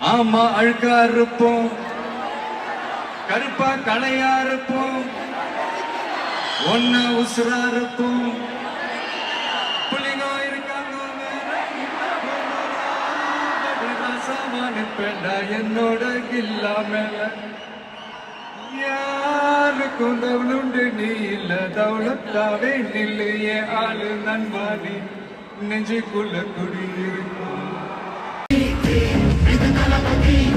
ஆமா அழுக்கா இருப்போம். கருப்பா களையா இருப்போம். ஒன்னா உசுரா இருப்போம். புள்ளிங்க இருக்காங்க சாமானிப்பேண்டா என்னோட கில்லா மேல. யாருக்கும் தவளுண்டு நீ இல்ல தவளத்தாவே நில்லையே ஆளு நண்பாடி நெஞ்சுக்குள்ள குடியிருக்கும் ஐயா,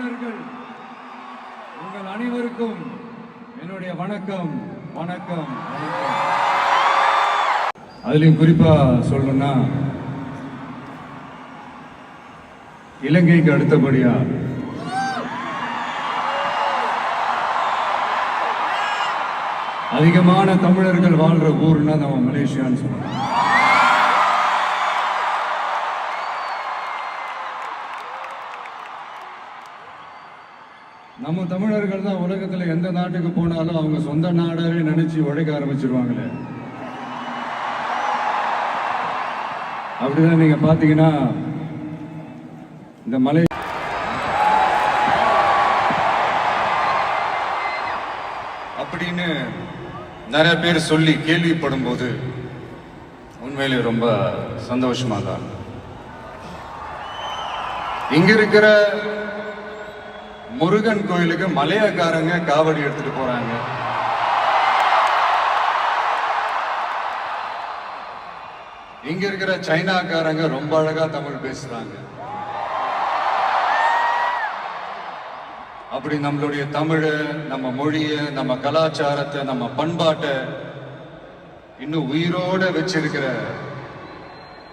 மலேசியா உங்கள் அனைவருக்கும் என்னுடைய வணக்கம் வணக்கம் வணக்கம். அதுலயும் குறிப்பா சொல்லணும்னா இலங்கைக்கு அடுத்தபடியா அதிகமான தமிழர்கள் வாழ்ற ஊர்னா நம்ம மலேசியான்னு சொல்லலாம். நம்ம தமிழர்கள் தான் உலகத்தில் எந்த நாட்டுக்கு போனாலும் அவங்க சொந்த நாடாவே நினைச்சு உழைக்க ஆரம்பிச்சிருவாங்களே. அப்படிதான் நீங்க பாத்தீங்கன்னா இந்த மலை அப்படின்னு நிறைய பேர் சொல்லி கேள்விப்படும் போது உண்மையிலே ரொம்ப சந்தோஷமா தான் இங்க இருக்கிற முருகன் கோயிலுக்கு மலையக்காரங்க காவடி எடுத்துட்டு போறாங்க. இங்க இருக்கிற சைனாக்காரங்க ரொம்ப அழகா தமிழ் பேசுறாங்க. அப்படி நம்மளுடைய தமிழை நம்ம மொழியை நம்ம கலாச்சாரத்தை நம்ம பண்பாட்டை இன்னும் உயிரோட வச்சிருக்கிற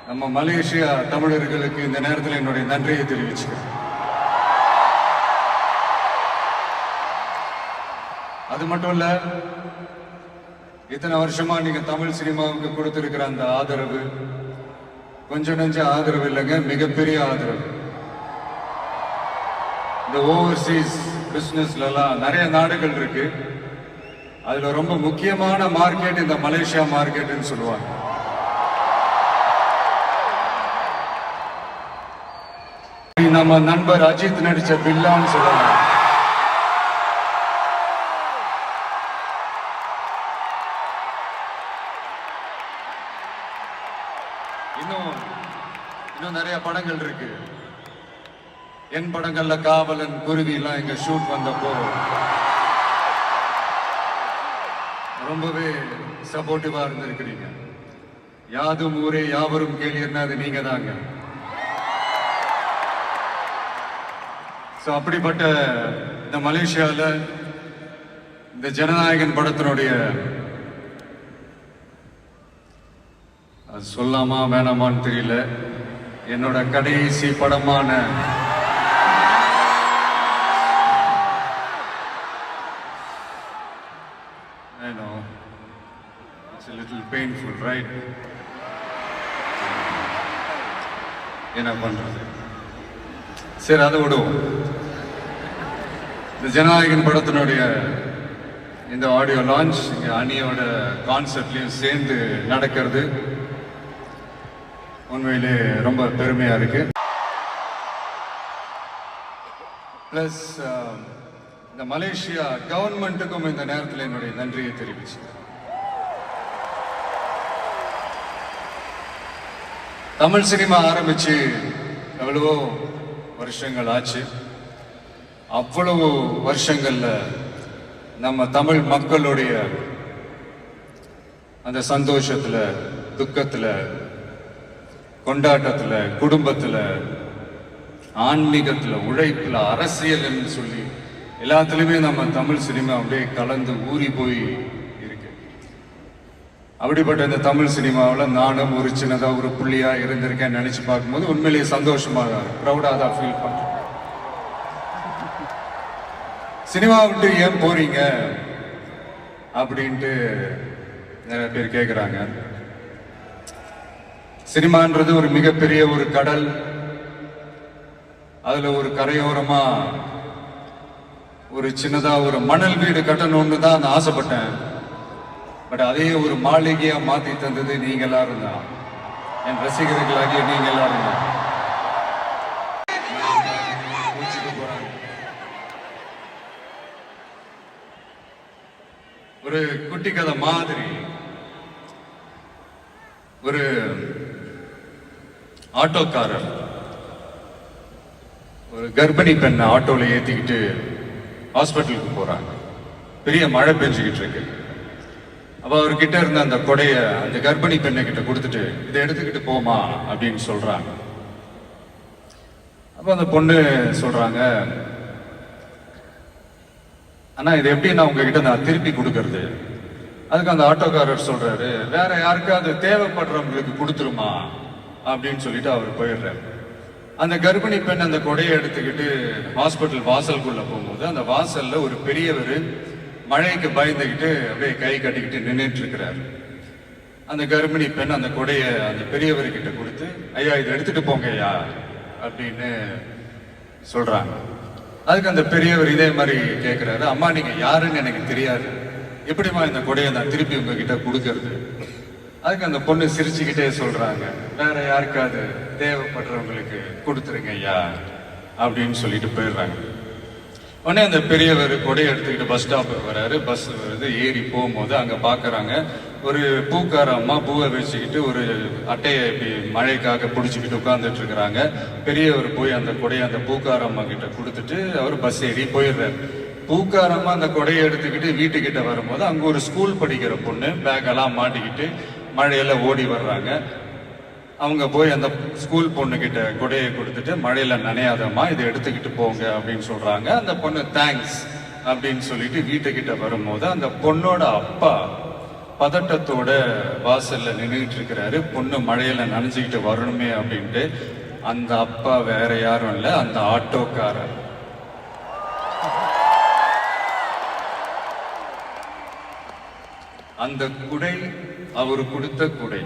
நம்ம மலேசியா தமிழர்களுக்கு இந்த நேரத்தில் என்னுடைய நன்றியை தெரிவிச்சுக்கிறேன். அது மட்டும் இல்ல இத்தனை வருஷமா நீங்க தமிழ் சினிமாவுக்கு கொடுத்துருக்கிற அந்த ஆதரவு கொஞ்சம் நெஞ்ச ஆதரவு இல்லைங்க மிகப்பெரிய ஆதரவு. இந்த ஓவர்சீஸ் பிஸ்னஸ்லலாம் எல்லாம் நிறைய நாடுகள் இருக்கு. அதுல ரொம்ப முக்கியமான மார்க்கெட் இந்த மலேசியா மார்க்கெட்னு சொல்லுவாங்க. நம்ம நண்பர் அஜித் நடிச்ச பில்லான்னு சொல்லலாம் இன்னும் இன்னும் நிறைய படங்கள் இருக்கு. என் படங்கள்ல காவலன் குருவி எல்லாம் ஷூட் வந்தப்போ ரொம்பவே சப்போர்ட்டிவா இருந்திருக்கிறீங்க. யாதும் ஊரே யாவரும் கேள்வினா அது நீங்க தாங்க. ஸோ அப்படிப்பட்ட இந்த மலேசியாவில் இந்த ஜனநாயகன் படத்தினுடைய அது சொல்லாமா வேணாமான்னு தெரியல. என்னோட கடைசி படமான I know. என்ன பண்றது? சரி அதை விடுவோம். இந்த ஜனநாயகன் படத்தினுடைய இந்த ஆடியோ லான்ச் இங்கே அணியோட கான்சர்ட்லயும் சேர்ந்து நடக்கிறது. உண்மையிலே ரொம்ப பெருமையா இருக்கு. பிளஸ் um, இந்த மலேசியா கவர்மெண்ட்டுக்கும் இந்த நேரத்தில் என்னுடைய நன்றியை தெரிவிச்சு தமிழ் சினிமா ஆரம்பிச்சு எவ்வளவோ வருஷங்கள் ஆச்சு. அவ்வளவு வருஷங்கள்ல நம்ம தமிழ் மக்களுடைய அந்த சந்தோஷத்துல துக்கத்துல கொண்டாட்டத்தில் குடும்பத்தில் ஆன்மீகத்தில் உழைப்பில் அரசியல் அரசியல்னு சொல்லி எல்லாத்துலேயுமே நம்ம தமிழ் சினிமா அப்படியே கலந்து ஊறி போய் இருக்கு. அப்படிப்பட்ட இந்த தமிழ் சினிமாவில் நானும் ஒரு சின்னதாக ஒரு புள்ளியாக இருந்திருக்கேன் நினச்சி பார்க்கும்போது உண்மையிலேயே சந்தோஷமாக ப்ரௌடாக தான் ஃபீல் பண்ணுறேன் சினிமா விட்டு ஏன் போறீங்க? அப்படின்ட்டு நிறைய பேர் கேட்குறாங்க சினிமான்றது ஒரு மிகப்பெரிய ஒரு கடல். அதுல ஒரு கரையோரமா ஒரு சின்னதா ஒரு மணல் வீடு கட்டணும்னு தான் நான் ஆசைப்பட்டேன். பட் அதே ஒரு மாளிகையா மாத்தி தந்தது நீங்க எல்லாரும் தான். என் ரசிகர்களாகிய நீங்க எல்லாரும் தான். ஒரு குட்டி கதை மாதிரி. ஒரு ஆட்டோக்காரர். ஒரு கர்ப்பிணி பெண்ணை ஆட்டோல ஏத்திக்கிட்டு ஹாஸ்பிட்டலுக்கு போறாங்க. பெரிய மழை பெஞ்சுக்கிட்டு இருக்கு. அப்போ அவர்கிட்ட இருந்த அந்த கொடைய அந்த கர்ப்பிணி பெண்ணை கிட்ட கொடுத்துட்டு இதை எடுத்துக்கிட்டு போமா அப்படின்னு சொல்றாங்க. அப்ப அந்த பொண்ணு சொல்றாங்க ஆனா இது எப்படி நான் உங்ககிட்ட நான் திருப்பி கொடுக்கறது? அதுக்கு அந்த ஆட்டோக்காரர் சொல்றாரு வேற யாருக்காவது தேவைப்படுறவங்களுக்கு கொடுத்துருமா? அப்படின்னு சொல்லிட்டு அவர் போயிடுறாரு. அந்த கர்ப்பிணி பெண் அந்த கொடையை எடுத்துக்கிட்டு ஹாஸ்பிட்டல் வாசலுக்குள்ள போகும்போது அந்த வாசல்ல ஒரு பெரியவர் மழைக்கு பயந்துக்கிட்டு அப்படியே கை கட்டிக்கிட்டு நின்றுட்டு இருக்கிறாரு அந்த கர்ப்பிணி பெண் அந்த கொடையை அந்த பெரியவர்கிட்ட கொடுத்து ஐயா இதை எடுத்துட்டு போங்க ஐயா அப்படின்னு சொல்றாங்க. அதுக்கு அந்த பெரியவர் இதே மாதிரி கேட்கிறாரு அம்மா நீங்க யாருன்னு எனக்கு தெரியாது. எப்படிம்மா இந்த கொடையை நான் திருப்பி உங்ககிட்ட கொடுக்கறது? அதுக்கு அந்த பொண்ணு சிரிச்சுக்கிட்டே சொல்றாங்க. வேற யாருக்காவது தேவைப்படுறவங்களுக்கு கொடுத்துருங்க ஐயா அப்படின்னு சொல்லிட்டு போயிடுறாங்க. உடனே அந்த பெரியவர் கொடையை எடுத்துக்கிட்டு பஸ் ஸ்டாப்புக்கு வராரு. பஸ் வருது ஏறி போகும்போது அங்க பாக்குறாங்க ஒரு பூக்கார அம்மா பூவை வச்சுக்கிட்டு ஒரு அட்டையை இப்படி மழைக்காக பிடிச்சிக்கிட்டு உட்காந்துட்டு இருக்கிறாங்க. பெரியவர் போய் அந்த கொடையை அந்த பூக்கார அம்மா கிட்ட கொடுத்துட்டு அவர் பஸ் ஏறி போயிடுறாரு. பூக்காரமா அந்த கொடையை எடுத்துக்கிட்டு வீட்டுக்கிட்ட வரும்போது அங்க ஒரு ஸ்கூல் படிக்கிற பொண்ணு பேக் எல்லாம் மாட்டிக்கிட்டு மழையில் ஓடி வர்றாங்க. அவங்க போய் அந்த ஸ்கூல் பொண்ணுக்கிட்ட கொடையை கொடுத்துட்டு மழையில் நனையாதம்மா இதை எடுத்துக்கிட்டு போங்க அப்படின்னு சொல்கிறாங்க அந்த பொண்ணு தேங்க்ஸ் அப்படின்னு சொல்லிட்டு வீட்டுக்கிட்ட வரும்போது அந்த பொண்ணோட அப்பா பதட்டத்தோட வாசல்ல நின்றுட்டு இருக்கிறாரு பொண்ணு மழையில நனைஞ்சுக்கிட்டு வரணுமே அப்படின்ட்டு. அந்த அப்பா வேற யாரும் இல்லை அந்த ஆட்டோக்காரர். அந்த குடை அவர் கொடுத்த குடை.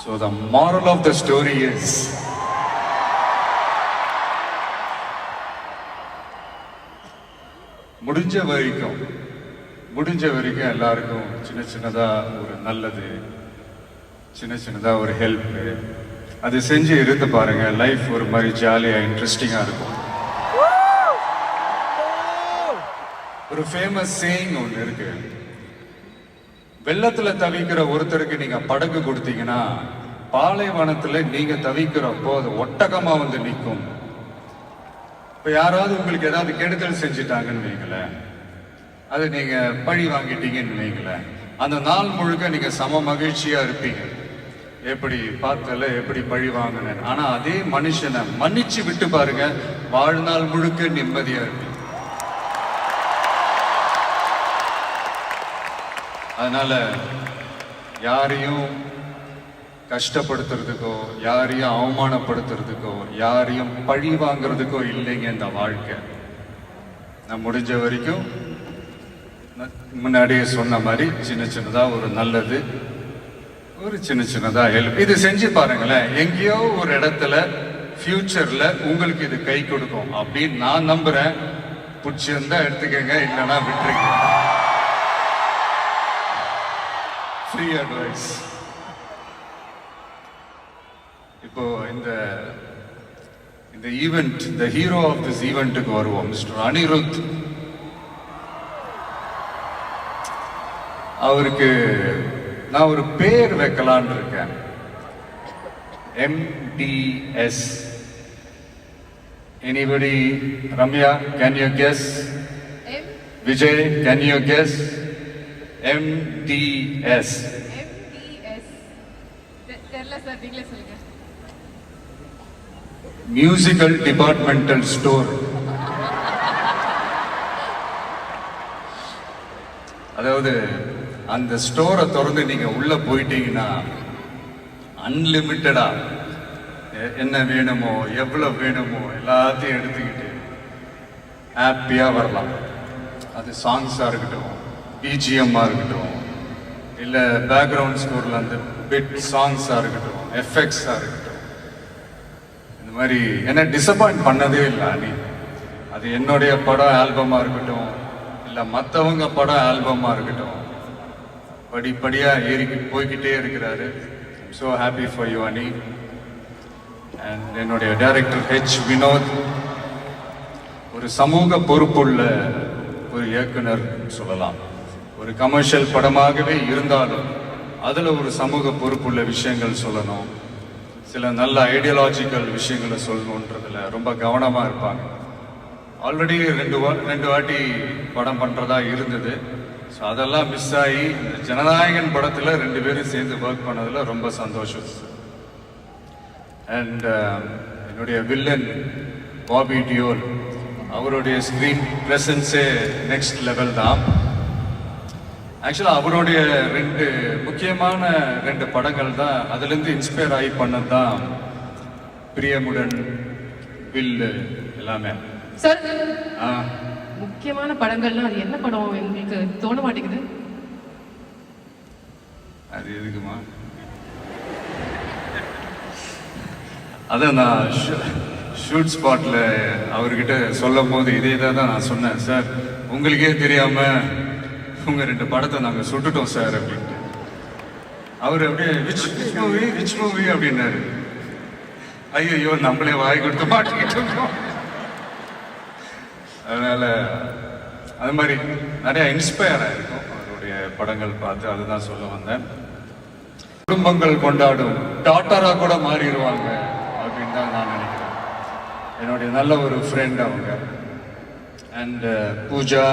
So the moral of the story is முடிஞ்ச வரைக்கும் முடிஞ்ச வரைக்கும் எல்லாருக்கும் சின்ன சின்னதா ஒரு நல்லது சின்ன சின்னதா ஒரு ஹெல்ப் அது செஞ்சு இருந்து பாருங்க லைஃப் ஒரு மாதிரி ஜாலியா இன்ட்ரெஸ்டிங்கா இருக்கும். ஒரு ஃபேமஸ் சேயிங் ஒன்று இருக்கு. வெள்ளத்துல தவிக்கிற ஒருத்தருக்கு நீங்க படகு கொடுத்தீங்கன்னா பாலைவனத்துல நீங்க தவிக்கிறப்போ அது ஒட்டகமா வந்து நிற்கும். இப்ப யாராவது உங்களுக்கு ஏதாவது கெடுதல் செஞ்சுட்டாங்கன்னு வைங்களேன். அது நீங்க பழி வாங்கிட்டீங்கன்னு வைங்களேன். அந்த நாள் முழுக்க நீங்க சம மகிழ்ச்சியா இருப்பீங்க. எப்படி பார்த்தல எப்படி பழி வாங்கினேன். ஆனா அதே மனுஷனை மன்னிச்சு விட்டு பாருங்க வாழ்நாள் முழுக்க நிம்மதியா இருப்பீங்க அதனால் யாரையும் கஷ்டப்படுத்துறதுக்கோ யாரையும் அவமானப்படுத்துறதுக்கோ யாரையும் பழி வாங்குறதுக்கோ இல்லைங்க இந்த வாழ்க்கை. நான் முடிஞ்ச வரைக்கும் நான் முன்னாடியே சொன்ன மாதிரி சின்ன சின்னதாக ஒரு நல்லது ஒரு சின்ன சின்னதாக ஹெல்ப் இது செஞ்சு பாருங்களேன் எங்கேயோ ஒரு இடத்துல ஃப்யூச்சரில் உங்களுக்கு இது கை கொடுக்கும் அப்படின்னு நான் நம்புகிறேன் பிடிச்சிருந்தா எடுத்துக்கங்க இல்லைன்னா விட்டுருங்க. ஃப்ரீ அட்வைஸ் இப்போ இந்த இந்த ஈவெண்ட் இந்த ஹீரோ ஆஃப் திஸ் ஈவெண்ட்டுக்கு வருவோம் மிஸ்டர் அனிருத் அவருக்கு நான் ஒரு பேர் வைக்கலான்னு இருக்கேன் MDS. Anybody? Ramya, can you guess? M Vijay, can you சொல்லுங்க. Musical Departmental Store. அதாவது அந்த ஸ்டோரை திறந்து நீங்க உள்ள போயிட்டீங்கன்னா அன்லிமிட்டடா என்ன வேணுமோ எவ்வளவு வேணுமோ எல்லாத்தையும் எடுத்துக்கிட்டு ஹாப்பியா வரலாம். அது சாங்ஸா இருக்கட்டும். பிஜிஎம்மாக இருக்கட்டும் இல்லை பேக்ரவுண்ட் ஸ்கோரில் அந்த பிட் சாங்ஸாக இருக்கட்டும் எஃபெக்ட்ஸாக இருக்கட்டும் இந்த மாதிரி என்ன டிசப்பாயிண்ட் பண்ணதே இல்லை அனி. அது என்னுடைய படம் ஆல்பமாக இருக்கட்டும் இல்லை மற்றவங்க படம் ஆல்பமாக இருக்கட்டும் படிப்படியாக ஏறி போய்கிட்டே இருக்கிறாரு. So happy for you Ani. And என்னுடைய டைரக்டர் ஹெச் வினோத். ஒரு சமூக பொறுப்புள்ள ஒரு இயக்குனர் சொல்லலாம். ஒரு கமர்ஷியல் படமாகவே இருந்தாலும் அதில் ஒரு சமூக பொறுப்புள்ள விஷயங்கள் சொல்லணும். சில நல்ல ஐடியாலஜிக்கல் விஷயங்களை சொல்லணுன்றதுல ரொம்ப கவனமாக இருப்பாங்க. ஆல்ரெடி ரெண்டு வா- ரெண்டு வாட்டி படம் பண்ணுறதா இருந்தது. ஸோ அதெல்லாம் மிஸ் ஆகி இந்த ஜனநாயகன் படத்தில் ரெண்டு பேரும் சேர்ந்து ஒர்க் பண்ணதில் ரொம்ப சந்தோஷம். அண்ட் um, என்னுடைய வில்லன் பாபி டியோல் அவருடைய ஸ்க்ரீன் ப்ரெசன்ஸே நெக்ஸ்ட் லெவல் தான். ஆக்சுவலாக அவருடைய ரெண்டு முக்கியமான ரெண்டு படங்கள் தான் அதுலேருந்து இன்ஸ்பயர் ஆகி பண்ணது தான் பிரியமுடன் வில்லு எல்லாமே. சார் முக்கியமான படங்கள்னா அது என்ன படம் எங்களுக்கு தோண மாட்டேங்குது? அது எதுக்குமா? அதான் நான் ஷூட் ஸ்பாட்ல அவர்கிட்ட சொல்லும் போது இதே தான் நான் சொன்னேன். சார் உங்களுக்கே தெரியாம உங்கள் ரெண்டு படத்தை நாங்கள் சுட்டுட்டோம் சார் அப்படின்ட்டு. அவர் அப்படியே which which movie which movie அப்படின்னாரு. ஐயோ நம்மளே வாய் கொடுத்து மாட்டிக்கிட்டு அதனால அது மாதிரி நிறைய இன்ஸ்பயர் ஆயிருக்கும். அவருடைய படங்கள் பார்த்து அதுதான் சொல்ல வந்தேன். குடும்பங்கள் கொண்டாடும் டாட்டரா கூட மாறிடுவாங்க அப்படின்னு தான் நான் நினைக்கிறேன். என்னுடைய நல்ல ஒரு ஃப்ரெண்ட் அவங்க. அண்ட் uh, பூஜா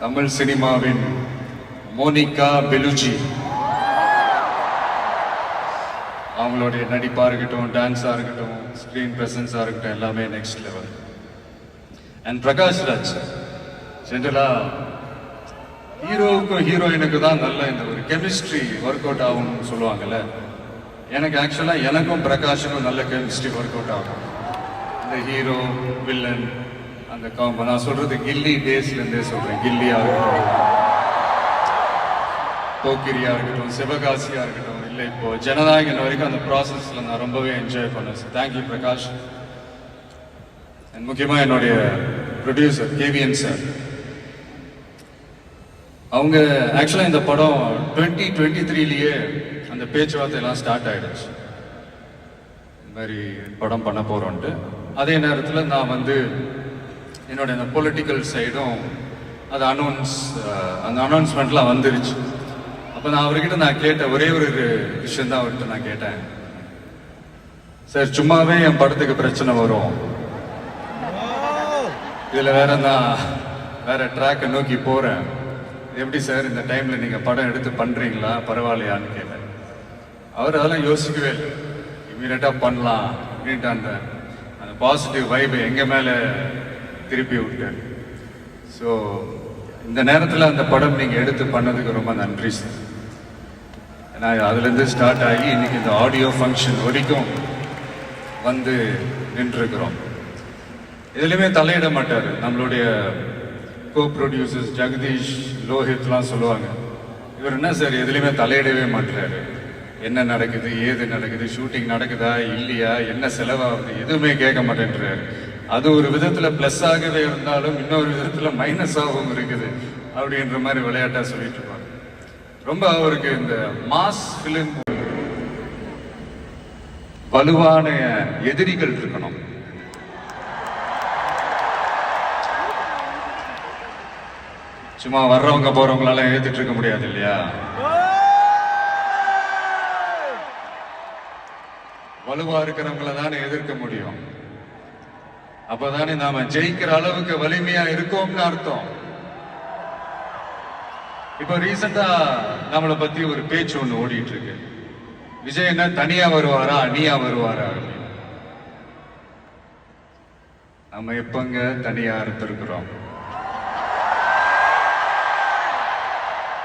தமிழ் சினிமாவின் மோனிகா பெலுஜி. அவங்களுடைய நடிப்பா இருக்கட்டும் டான்ஸா இருக்கட்டும் ஸ்க்ரீன் ப்ரெசன்ஸா இருக்கட்டும் எல்லாமே next level and Prakash Raj ஜென்ரலா ஹீரோவுக்கும் ஹீரோயினுக்கு தான் நல்ல இந்த ஒரு கெமிஸ்ட்ரி ஒர்க் அவுட் ஆகும்னு சொல்லுவாங்கல்ல. எனக்கு ஆக்சுவலா எனக்கும் பிரகாஷுக்கும் நல்ல கெமிஸ்ட்ரி ஒர்க் அவுட் ஆகும். இந்த ஹீரோ வில்லன் அந்த காம்போ நான் சொல்றது கில்லி டேஸ்ல இருந்தே சொல்றேன். கில்லியா இருக்கட்டும். போக்கிரியா இருக்கட்டும் சிவகாசியா இருக்கட்டும் இல்லை இப்போ ஜனநாயகன் வரைக்கும் அந்த ப்ராசஸ்ல நான் ரொம்பவே என்ஜாய் பண்ணேன். தேங்க்யூ பிரகாஷ். And முக்கியமா என்னுடைய ப்ரொடியூசர் கேவிஎன் சார் அவங்க ஆக்சுவலாக இந்த படம் டுவெண்ட்டி டுவெண்ட்டி த்ரீலேயே அந்த பேச்சுவார்த்தை எல்லாம் ஸ்டார்ட் ஆகிடுச்சு இந்த மாதிரி படம் பண்ண போகிறோன்ட்டு அதே நேரத்தில் நான் வந்து என்னோட இந்த பொலிட்டிக்கல் சைடும் அது அனௌன்ஸ் அந்த அனௌன்ஸ்மெண்ட்லாம் வந்துருச்சு. அப்போ நான் அவர்கிட்ட நான் கேட்ட ஒரே ஒரு விஷயம் தான் அவர்கிட்ட நான் கேட்டேன். சார் சும்மாவே என் படத்துக்கு பிரச்சனை வரும். இதில் வேற நான் வேற ட்ராக்கை நோக்கி போகிறேன் எப்படி சார் இந்த டைமில் நீங்கள் படம் எடுத்து பண்ணுறீங்களா பரவாயில்லையான்னு கேட்டேன். அவர் அதெல்லாம் யோசிக்கவே இல்லை. இமீடியட்டா பண்ணலாம் அப்படின்ட்டு அந்த அந்த பாசிட்டிவ் வைப் எங்கள் மேலே திருப்பி விட்டார். ஸோ இந்த நேரத்தில் அந்த படம் நீங்கள் எடுத்து பண்ணதுக்கு ரொம்ப நன்றி சார் ஏன்னா அதுலேருந்து ஸ்டார்ட் ஆகி இன்றைக்கி இந்த ஆடியோ ஃபங்க்ஷன் வரைக்கும் வந்து நின்றுருக்கிறோம். இதுலேயுமே தலையிட மாட்டார். நம்மளுடைய கோ ப்ரொடியூசர்ஸ் ஜெகதீஷ் லோஹித்லாம் சொல்லுவாங்க இவர் என்ன சார் எதுலேயுமே தலையிடவே மாட்டாரு என்ன நடக்குது? ஏது நடக்குது? ஷூட்டிங் நடக்குதா? இல்லையா? என்ன செலவாகுது? எதுவுமே கேட்க மாட்டேன்றாரு. அது ஒரு விதத்துல பிளஸ் ஆகவே இருந்தாலும் இன்னொரு விதத்துல மைனஸாகவும் இருக்குது. அப்படின்ற மாதிரி விளையாட்டா சொல்லிட்டு இருப்பாங்க. ரொம்ப அவருக்கு இந்த மாஸ் பிலிம் வலுவான எதிரிகள் இருக்கணும். சும்மா வர்றவங்க போறவங்களால ஏத்துட்டு இருக்க முடியாது இல்லையா? வலுவா இருக்கிறவங்கள தானே எதிர்க்க முடியும். அப்பதானே நாம ஜெயிக்கிற அளவுக்கு வலிமையா இருக்கோம்னு அர்த்தம். இப்ப ரீசெண்டா நம்மளை பத்தி ஒரு பேச்சு ஒண்ணு ஓடிட்டு இருக்கு விஜய் என்ன தனியா வருவாரா அணியா வருவாரா? நம்ம எப்பங்க தனியா இருந்திருக்கிறோம்?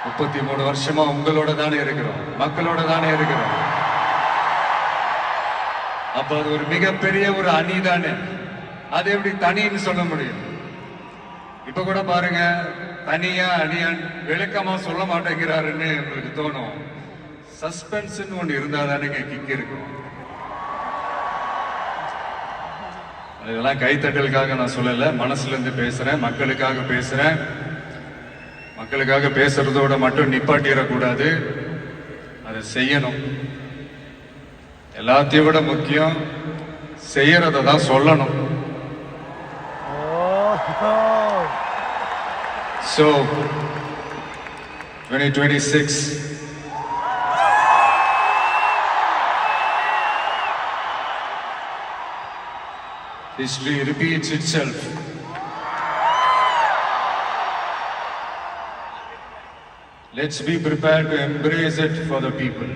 முப்பத்தி மூணு வருஷமா உங்களோட தானே இருக்கிறோம். மக்களோட தானே இருக்கிறோம். அப்ப அது ஒரு மிகப்பெரிய ஒரு அணி தானே. அது எப்படி தனின்னு சொல்ல முடியும்? இப்ப கூட பாருங்க தனியா அணியான் விளக்கமா சொல்ல மாட்டேங்கிறாருன்னு உங்களுக்கு தோணும். சஸ்பென்ஸ்னு ஒண்ணு இருந்தா தானேங்க கிக் இருக்கும். இதெல்லாம் கைத்தட்டலுக்காக நான் சொல்லல மனசுல இருந்து பேசுறேன் மக்களுக்காக பேசுறேன். மக்களுக்காக பேசுறதோட மட்டும் நிப்பாட்டிடக்கூடாது. அதை செய்யணும். எல்லாத்தையும் விட முக்கியம் செய்யறதை தான் சொல்லணும். So, 2026. History repeats itself. Let's be prepared to embrace it for the people.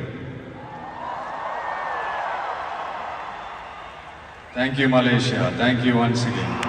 Thank you, Malaysia. Thank you once again.